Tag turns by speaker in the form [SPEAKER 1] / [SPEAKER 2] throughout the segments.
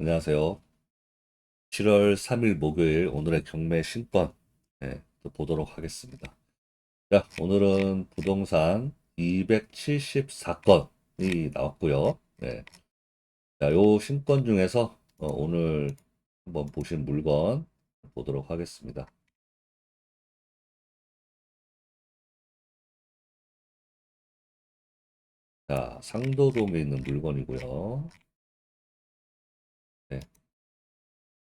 [SPEAKER 1] 안녕하세요. 7월 3일 목요일 오늘의 경매 신권 네, 또 보도록 하겠습니다. 자, 오늘은 부동산 274건이 나왔고요. 네. 자, 요 신권 중에서 어, 오늘 한번 보신 물건 보도록 하겠습니다. 자, 상도동에 있는 물건이고요. 네.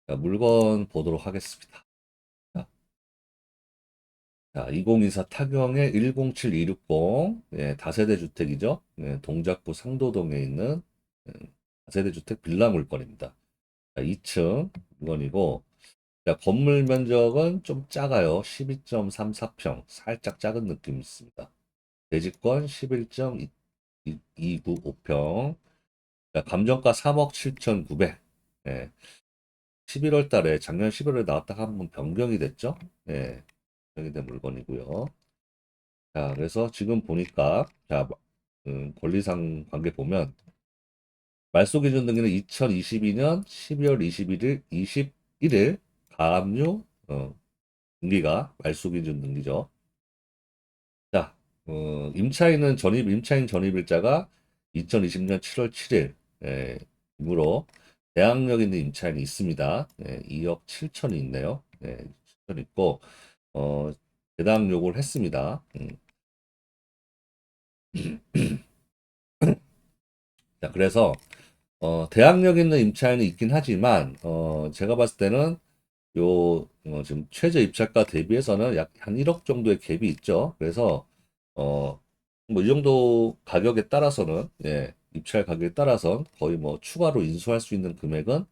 [SPEAKER 1] 자, 물건 보도록 하겠습니다. 자, 자, 2024 타경의 107260, 예, 다세대 주택이죠. 예, 동작구 상도동에 있는 예, 다세대 주택 빌라 물건입니다. 자, 2층 물건이고, 자, 건물 면적은 좀 작아요. 12.34평, 살짝 작은 느낌이 있습니다. 대지권 11.295평, 자, 감정가 3억 7,900. 예. 11월 달에 작년 11월에 나왔다가 한번 변경이 됐죠. 예. 변경이 된 물건이고요. 자, 그래서 지금 보니까 자, 음, 권리상 관계 보면 말소 기준 등기는 2022년 12월 21일 21일 가압류 어, 등기가 말소 기준 등기죠. 자, 어, 임차인은 전입 임차인 전입일자가 2020년 7월 7일 예, 이므로 대항력 있는 임차인이 있습니다. 네, 2억 7천이 있네요. 네, 7천 있고, 어, 배당 요구를 했습니다. 음. 자, 그래서, 어, 대항력 있는 임차인이 있긴 하지만, 어, 제가 봤을 때는 요, 어, 지금 최저 입찰가 대비해서는 약 한 1억 정도의 갭이 있죠. 그래서, 어, 뭐, 이 정도 가격에 따라서는, 예, 입찰 가격에 따라서 거의 뭐 추가로 인수할 수 있는 금액은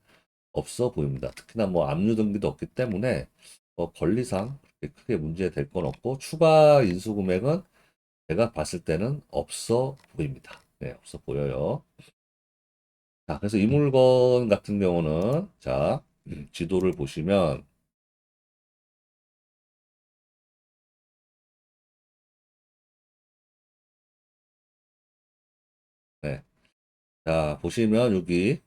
[SPEAKER 1] 없어 보입니다. 특히나 뭐 압류 등기도 없기 때문에 뭐 권리상 그렇게 크게 문제 될 건 없고 추가 인수 금액은 제가 봤을 때는 없어 보입니다. 네, 없어 보여요. 자, 그래서 이 물건 같은 경우는 자, 지도를 보시면 자, 보시면 여기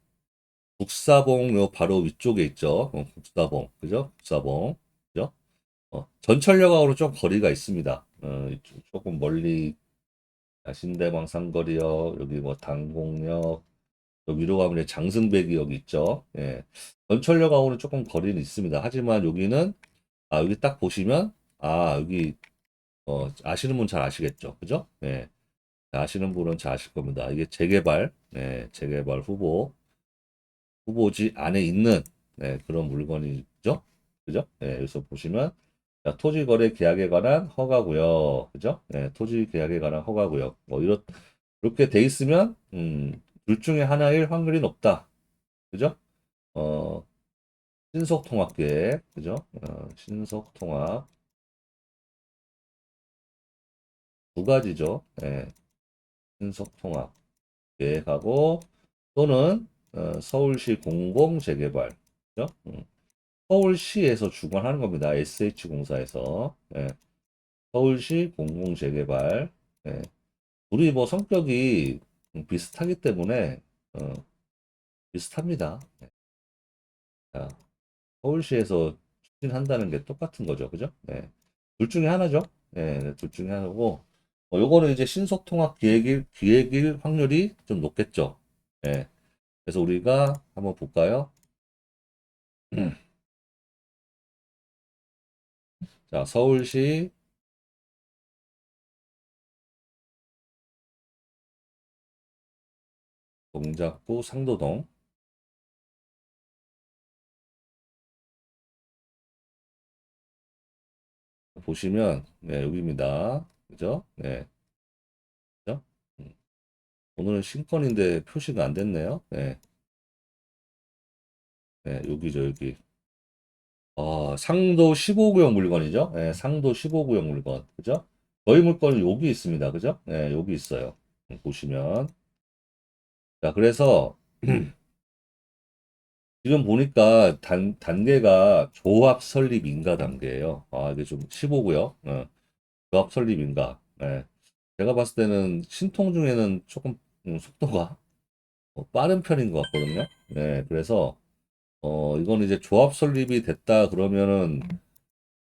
[SPEAKER 1] 국사봉 요 바로 위쪽에 있죠. 어, 국사봉. 그죠? 국사봉. 그죠? 어, 전철역하고는 좀 거리가 있습니다. 어, 조금 멀리 자, 신대방 상거리역, 여기 뭐 당공역, 또 위로 가면 장승배기역 있죠. 예. 전철역하고는 조금 거리는 있습니다. 하지만 여기는 아, 여기 딱 보시면 아, 여기 어, 아시는 분 잘 아시겠죠. 그죠? 예. 아시는 분은 잘 아실 겁니다. 이게 재개발, 네, 재개발 후보, 후보지 안에 있는 네, 그런 물건이죠. 그죠? 네, 여기서 보시면 자, 토지 거래 계약에 관한 허가고요. 그죠? 네, 토지 계약에 관한 허가고요. 뭐 이렇 이렇게 돼 있으면 음, 둘 중에 하나일 확률이 높다. 그죠? 어, 신속 통합 계획, 그죠? 어, 신속 통합 두 가지죠. 네. 신속 통합 계획하고 또는 어, 서울시 공공 재개발 그죠? 음. 서울시에서 주관하는 겁니다. SH공사에서 예. 서울시 공공 재개발 예. 우리 뭐 성격이 비슷하기 때문에 어, 비슷합니다. 예. 자, 서울시에서 추진한다는 게 똑같은 거죠, 그죠? 네. 둘 중에 하나죠. 네, 둘 중에 하나고 어, 요거는 이제 신속통합 기획일, 기획일 확률이 좀 높겠죠. 예. 그래서 우리가 한번 볼까요? 음. 자, 서울시 동작구 상도동 보시면 네, 여기입니다. 그죠? 네. 그죠? 음. 오늘은 신권인데 표시가 안 됐네요. 네. 네, 여기죠, 여기. 아, 상도 15구역 물건이죠? 네, 상도 15구역 물건. 그죠? 저희 물건은 여기 있습니다. 그죠? 네, 여기 있어요. 음, 보시면. 자, 그래서, 지금 보니까 단, 단계가 조합 설립 인가 단계예요. 아, 이게 좀 15구역. 어. 조합 설립인가? 네. 제가 봤을 때는 신통 중에는 조금 음, 속도가 어, 빠른 편인 것 같거든요. 네, 그래서 어, 이거는 이제 조합 설립이 됐다 그러면은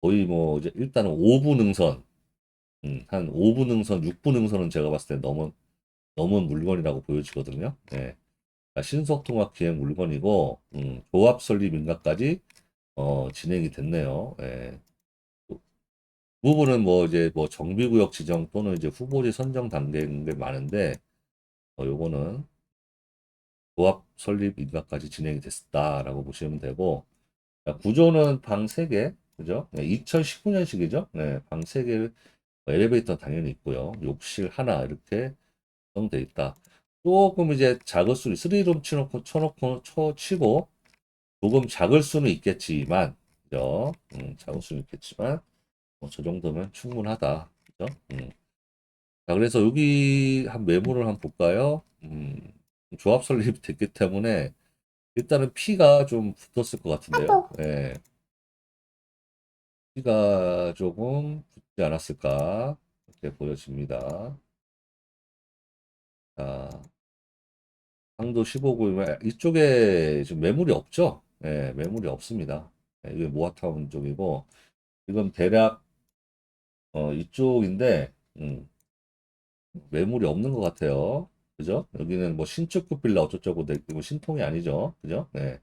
[SPEAKER 1] 거의 뭐 이제 일단은 5부 능선, 음, 한 5부 능선, 6부 능선은 제가 봤을 때 넘은 넘은 물건이라고 보여지거든요. 네. 그러니까 신속 통합 기행 물건이고 음, 조합 설립 인가까지 어, 진행이 됐네요. 예. 그 부분은 뭐 이제 뭐 정비구역 지정 또는 이제 후보지 선정 단계인 게 많은데 어, 요거는 조합 설립 인가까지 진행이 됐다라고 보시면 되고 자, 구조는 방 3개 그죠? 2019년식이죠? 네, 방 3개 엘리베이터 당연히 있고요. 욕실 하나 이렇게 구성돼 있다. 조금 이제 작을 수는 3룸 쳐놓고 쳐놓고 쳐 치고 조금 작을 수는 있겠지만 그죠? 음, 작을 수는 있겠지만 뭐 저 정도면 충분하다. 그죠? 음. 자, 그래서 여기 한 매물을 한번 볼까요? 음, 조합 설립이 됐기 때문에 일단은 P가 좀 붙었을 것 같은데요. 예. P가 조금 붙지 않았을까? 이렇게 보여집니다. 자, 상도 15구면 이쪽에 지금 매물이 없죠? 예, 매물이 없습니다. 예, 이게 모아타운 쪽이고 지금 대략 어, 이쪽인데 음, 매물이 없는 것 같아요. 그죠? 여기는 뭐 신축급 빌라 어쩌고저쩌고 돼 있고 신통이 아니죠. 그죠? 네.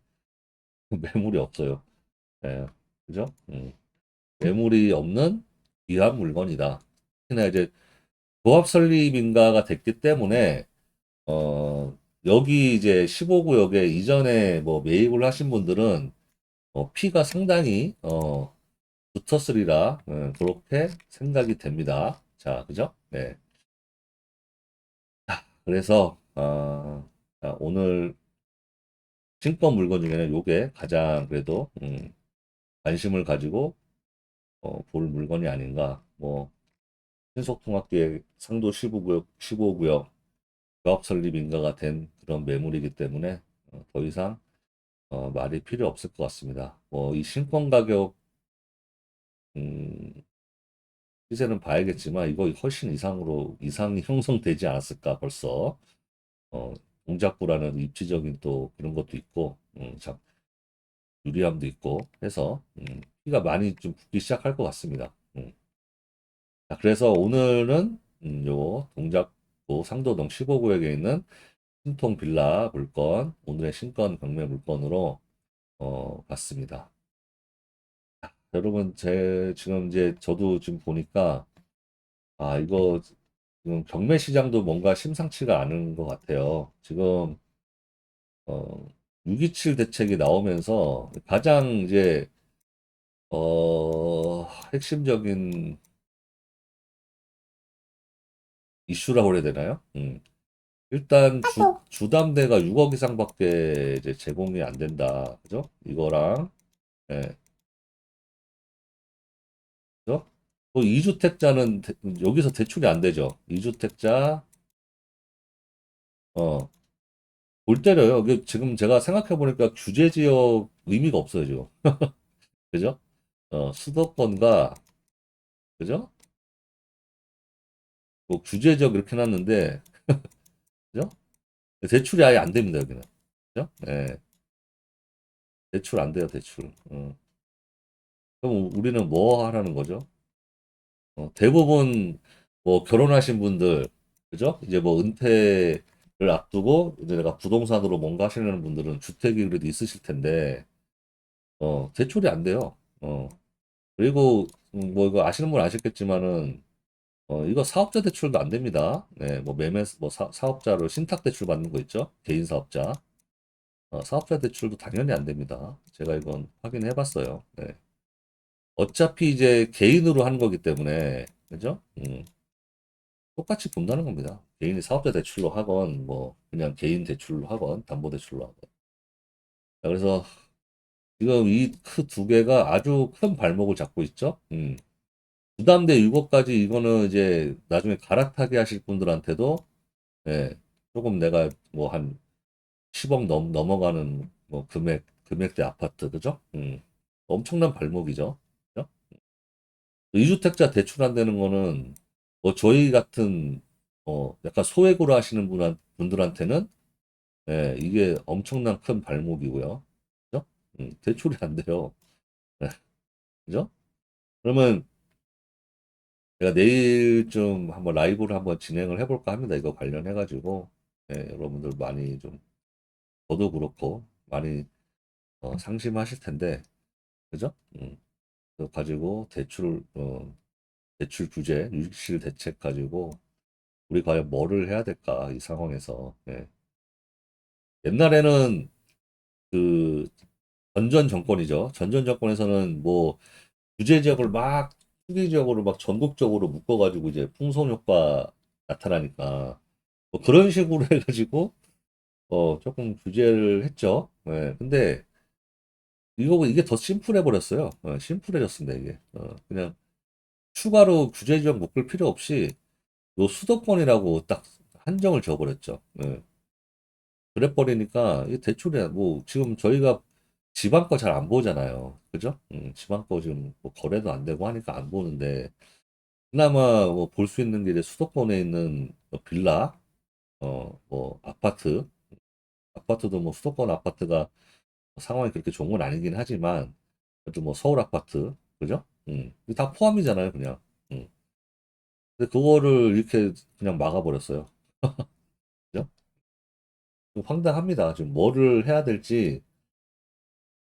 [SPEAKER 1] 매물이 없어요. 예, 그죠? 음, 매물이 없는 귀한 물건이다. 특히나 이제 조합 설립 인가가 됐기 때문에 어, 여기 이제 15구역에 이전에 뭐 매입을 하신 분들은 어, 피가 상당히 어, 붙었으리라 어, 그렇게 생각이 됩니다. 자, 그죠? 네. 자, 그래서 어, 자, 오늘 신권 물건 중에는 요게 가장 그래도 음, 관심을 가지고 어, 볼 물건이 아닌가. 뭐 신속통합기획 상도 15구역, 15구역 조합 설립 인가가 된 그런 매물이기 때문에 어, 더 이상 어, 말이 필요 없을 것 같습니다. 뭐 이 신권 가격 음, 시세는 봐야겠지만 이거 훨씬 이상으로 이상이 형성되지 않았을까 벌써 어, 동작구라는 입지적인 또 그런 것도 있고 음, 참 유리함도 있고 해서 음, 피가 많이 좀 붙기 시작할 것 같습니다. 음. 자, 그래서 오늘은 음, 요 동작구 상도동 15구역에 있는 신통 빌라 물건 오늘의 신권 경매 물건으로 어, 봤습니다. 자, 여러분 제 지금 이제 저도 지금 보니까 아 이거 지금 경매 시장도 뭔가 심상치가 않은 것 같아요. 지금 어, 627 대책이 나오면서 가장 이제 어, 핵심적인 이슈라고 그래야 되나요? 음. 일단 주, 주담대가 6억 이상밖에 이제 제공이 안 된다. 그죠? 이거랑, 예. 그죠? 또 2주택자는 여기서 대출이 안 되죠. 2주택자, 어, 골 때려요. 지금 제가 생각해 보니까 규제 지역 의미가 없어요. 그죠? 어, 수도권과, 그죠? 뭐 규제 지역 이렇게 해놨는데, 그죠? 대출이 아예 안 됩니다, 여기는. 그죠? 예. 대출 안 돼요, 대출. 어. 그럼 우리는 뭐 하라는 거죠? 어, 대부분 뭐 결혼하신 분들, 그죠? 이제 뭐 은퇴를 앞두고 이제 내가 부동산으로 뭔가 하시려는 분들은 주택이 그래도 있으실 텐데, 어, 대출이 안 돼요. 어. 그리고 음, 뭐 이거 아시는 분 아시겠지만은 어, 이거 사업자 대출도 안 됩니다. 네, 뭐 매매, 뭐 사, 사업자로 신탁 대출 받는 거 있죠? 개인 사업자. 어, 사업자 대출도 당연히 안 됩니다. 제가 이건 확인해 봤어요. 네. 어차피 이제 개인으로 하는 거기 때문에, 그죠? 음, 똑같이 본다는 겁니다. 개인이 사업자 대출로 하건, 뭐, 그냥 개인 대출로 하건, 담보 대출로 하건. 자, 그래서 지금 이 그 두 개가 아주 큰 발목을 잡고 있죠? 음. 부담대 6억까지 이거는 이제 나중에 갈아타게 하실 분들한테도 예, 조금 내가 뭐 한 10억 넘, 넘어가는 뭐 금액 금액대 아파트 그죠? 음, 엄청난 발목이죠. 그죠? 2주택자 대출 안 되는 거는 뭐 저희 같은 어 약간 소액으로 하시는 분한, 분들한테는 예, 이게 엄청난 큰 발목이고요. 그죠? 음, 대출이 안 돼요. 예, 그죠? 그러면 제가 내일쯤 한번 라이브를 한번 진행을 해볼까 합니다. 이거 관련해가지고 예, 여러분들 많이 좀 저도 그렇고 많이 어, 상심하실 텐데 그죠? 음, 가지고 대출 어, 대출 규제, 유식실 대책 가지고 우리 과연 뭐를 해야 될까 이 상황에서 예. 옛날에는 그 전전 정권이죠. 전전 정권에서는 뭐 규제 지역을 막 투기 지역으로 막 전국적으로 묶어가지고 이제 풍선 효과 나타나니까 뭐 그런 식으로 해가지고 어 조금 규제를 했죠. 예. 근데 이거 이게 더 심플해 버렸어요. 어, 심플해졌습니다 이게. 어, 그냥 추가로 규제 지역 묶을 필요 없이 요 수도권이라고 딱 한정을 지어버렸죠. 예. 그래 버리니까 이 대출에 뭐 지금 저희가 지방 거 잘 안 보잖아요. 그죠? 음, 지방 거 지금 뭐 거래도 안 되고 하니까 안 보는데 그나마 뭐 볼 수 있는 게 이제 수도권에 있는 뭐 빌라, 어, 뭐 아파트, 아파트도 뭐 수도권 아파트가 상황이 그렇게 좋은 건 아니긴 하지만 그래도 뭐 서울 아파트, 그죠? 음, 다 포함이잖아요, 그냥. 음. 근데 그거를 이렇게 그냥 막아버렸어요. 그죠? 황당합니다. 지금 뭐를 해야 될지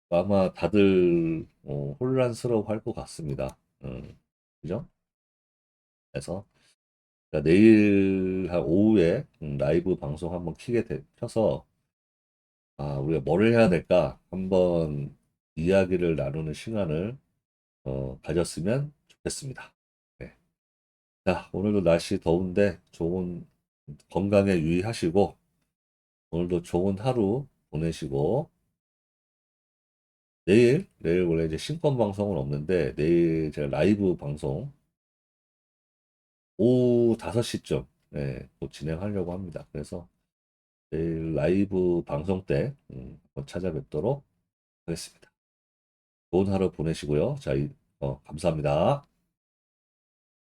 [SPEAKER 1] 아마 다들 어, 혼란스러워 할 것 같습니다. 음, 그죠? 그래서 내일 한 오후에 음, 라이브 방송 한번 키게 돼, 켜서 아, 우리가 뭐를 해야 될까 한번 이야기를 나누는 시간을 어, 가졌으면 좋겠습니다. 네. 자, 오늘도 날씨 더운데 좋은 건강에 유의하시고 오늘도 좋은 하루 보내시고 내일, 내일 원래 이제 신권 방송은 없는데, 내일 제가 라이브 방송 오후 5시쯤, 네, 곧 진행하려고 합니다. 그래서 내일 라이브 방송 때, 음, 한번 찾아뵙도록 하겠습니다. 좋은 하루 보내시고요. 자, 이- 어, 감사합니다.